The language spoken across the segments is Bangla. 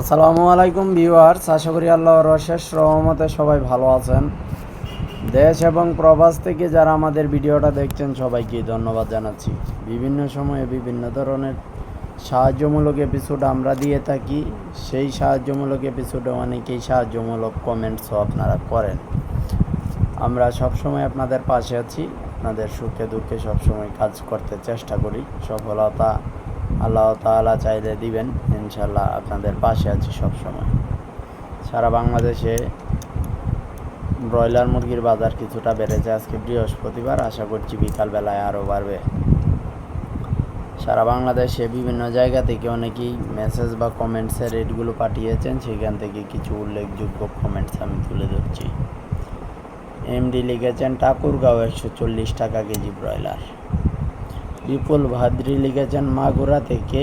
আসসালামু আলাইকুম ভিউয়ার্স, আশা করি আল্লাহর অশেষ রহমতে সবাই ভালো আছেন। দেশ এবং প্রবাস থেকে যারা আমাদের ভিডিওটা দেখছেন, সবাইকে ধন্যবাদ জানাচ্ছি। বিভিন্ন সময়ে বিভিন্ন ধরনের সাহায্যমূলক এপিসোড আমরা দিয়ে থাকি। সেই সাহায্যমূলক এপিসোডে অনেকেই সাহায্যমূলক কমেন্টসও আপনারা করেন। আমরা সবসময় আপনাদের পাশে আছি। আপনাদের সুখে দুঃখে সবসময় কাজ করতে চেষ্টা করি। সফলতা আল্লাহ তাআলা চাইলে দিবেন। ইনশাল্লাহ আপনাদের পাশে আছি সবসময়। সারা বাংলাদেশে ব্রয়লার মুরগির বাজার কিছুটা বেড়েছে আজকে বৃহস্পতিবার। আশা করছি বিকালবেলায় আরও বাড়বে। সারা বাংলাদেশে বিভিন্ন জায়গা থেকে অনেকেই মেসেজ বা কমেন্টসের রেটগুলো পাঠিয়েছেন। সেখান থেকে কিছু উল্লেখযোগ্য কমেন্টস আমি তুলে ধরছি। এমডি লিখেছেন, ঠাকুরগাঁও একশো চল্লিশ টাকা কেজি ব্রয়লার। বিপুল ভাদ্রি লিখেছেন, মাগুরা থেকে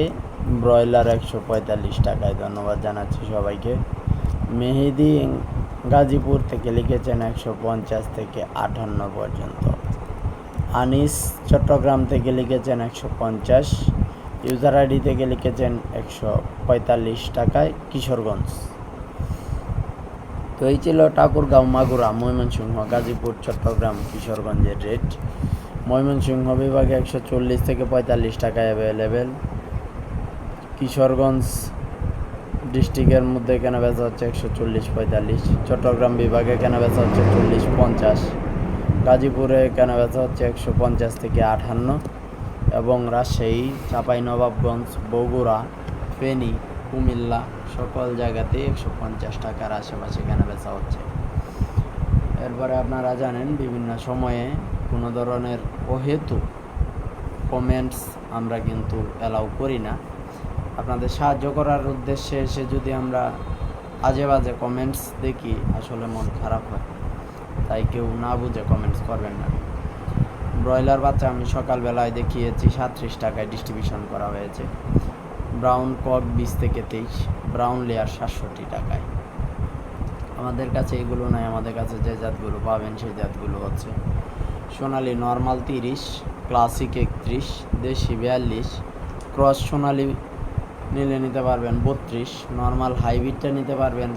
ব্রয়লার একশো পঁয়তাল্লিশ টাকায় ধন্যবাদ জানাচ্ছি সবাইকে। মেহেদি গাজীপুর থেকে লিখেছেন একশো পঞ্চাশ থেকে আটান্ন পর্যন্ত। আনিস চট্টগ্রাম থেকে লিখেছেন একশো পঞ্চাশ। ইউজার আইডি থেকে লিখেছেন একশো পঁয়তাল্লিশ টাকায় কিশোরগঞ্জ। তো এই ছিল ঠাকুরগাঁও মাগুরা ময়মনসিংহ গাজীপুর চট্টগ্রাম কিশোরগঞ্জের রেট। ময়মনসিংহ বিভাগে একশো চল্লিশ থেকে পঁয়তাল্লিশ টাকায় অ্যাভেলেবেল কিশোরগঞ্জ ডিস্ট্রিক্টের মধ্যে কেনা বেচা হচ্ছে একশো চল্লিশ পঁয়তাল্লিশ? চট্টগ্রাম বিভাগে কেনা বেচা হচ্ছে চল্লিশ পঞ্চাশ? গাজীপুরে কেনা বেচা হচ্ছে একশো পঞ্চাশ থেকে আটান্ন? এবং রাজশাহী, চাঁপাইনবাবগঞ্জ, বগুড়া, ফেনী, কুমিল্লা সকল জায়গাতে একশো পঞ্চাশ টাকার আশেপাশে কেনা বেচা হচ্ছে? এরপরে আপনারা জানেন বিভিন্ন সময়ে কোনো ধরনের অহেতু কমেন্টস আমরা কিন্তু অ্যালাউ করি না। আপনাদের সাহায্য করার উদ্দেশ্যে এসে যদি আমরা আজে বাজে কমেন্টস দেখি, আসলে মন খারাপ হয়। তাই কেউ না বুঝে কমেন্টস করবেন না। ব্রয়লার বাচ্চা আমি সকালবেলায় দেখিয়েছি, সাতত্রিশ টাকায় ডিস্ট্রিবিউশন করা হয়েছে। ব্রাউন কক বিশ থেকে তেইশ ব্রাউন লেয়ার সাতষট্টি টাকায়। আমাদের কাছে এগুলো নাই, আমাদের কাছে যে জাতগুলো পাবেন সেই জাতগুলো হচ্ছে সোনালি নর্মাল তিরিশ ক্লাসিক একত্রিশ, দেশি বিয়াল্লিশ ক্রস সোনালি নিলে নিতে পারবেন বত্রিশ নর্মাল হাইব্রিডটা নিতে পারবেন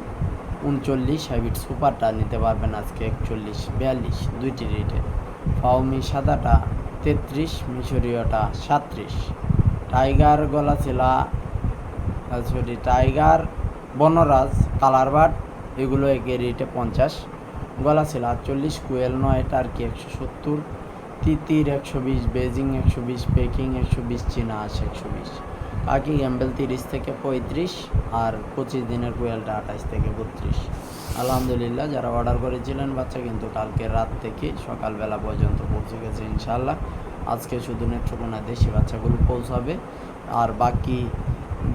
উনচল্লিশ হাইব্রিড সুপারটা নিতে পারবেন আজকে একচল্লিশ, বিয়াল্লিশ, দুইটি রেটে ফাউমি সাদাটা তেত্রিশ, মিশরীয়টা সাত্রিশ। টাইগার গলা ছিলা sorry tiger Vanaraja colour but এগুলো একে রেটে পঞ্চাশ। গলা ছিল আটচল্লিশ কুয়েল নয়, টার্কি একশো সত্তর। তিতির একশো বিশ, বেজিং একশো বিশ, পেকিং একশো বিশ, চীনা আশ একশো বিশ। কাকি গ্যাম্বেল তিরিশ থেকে পঁয়ত্রিশ আর পঁচিশ দিনের কুয়েলটা আঠাশ থেকে বত্রিশ। আলহামদুলিল্লাহ, যারা অর্ডার করেছিলেন বাচ্চা কিন্তু কালকে রাত থেকে সকালবেলা পর্যন্ত পৌঁছে গেছে ইনশাল্লাহ আজকে শুধু নেত্রকোনা দেশি বাচ্চাগুলো পৌঁছাবে। আর বাকি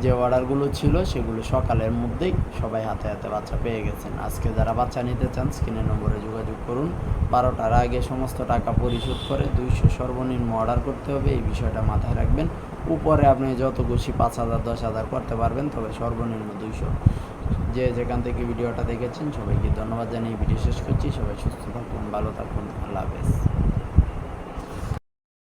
যে অর্ডারগুলো ছিল সেগুলো সকালের মধ্যেই সবাই হাতে হাতে বাচ্চা পেয়ে গেছেন। আজকে যারা বাচ্চা নিতে চান, স্ক্রিনের নম্বরে যোগাযোগ করুন। বারোটার আগে সমস্ত টাকা পরিশোধ করে দুইশো সর্বনিম্ন অর্ডার করতে হবে। এই বিষয়টা মাথায় রাখবেন। উপরে আপনি যত খুশি পাঁচ হাজার, দশ হাজার করতে পারবেন, তবে সর্বনিম্ন দুইশো। যে যেখান থেকে ভিডিওটা দেখেছেন সবাইকে ধন্যবাদ জানিয়ে ভিডিও শেষ করছি। সবাই সুস্থ থাকুন, ভালো থাকুন, আল্লাহ হাফেজ।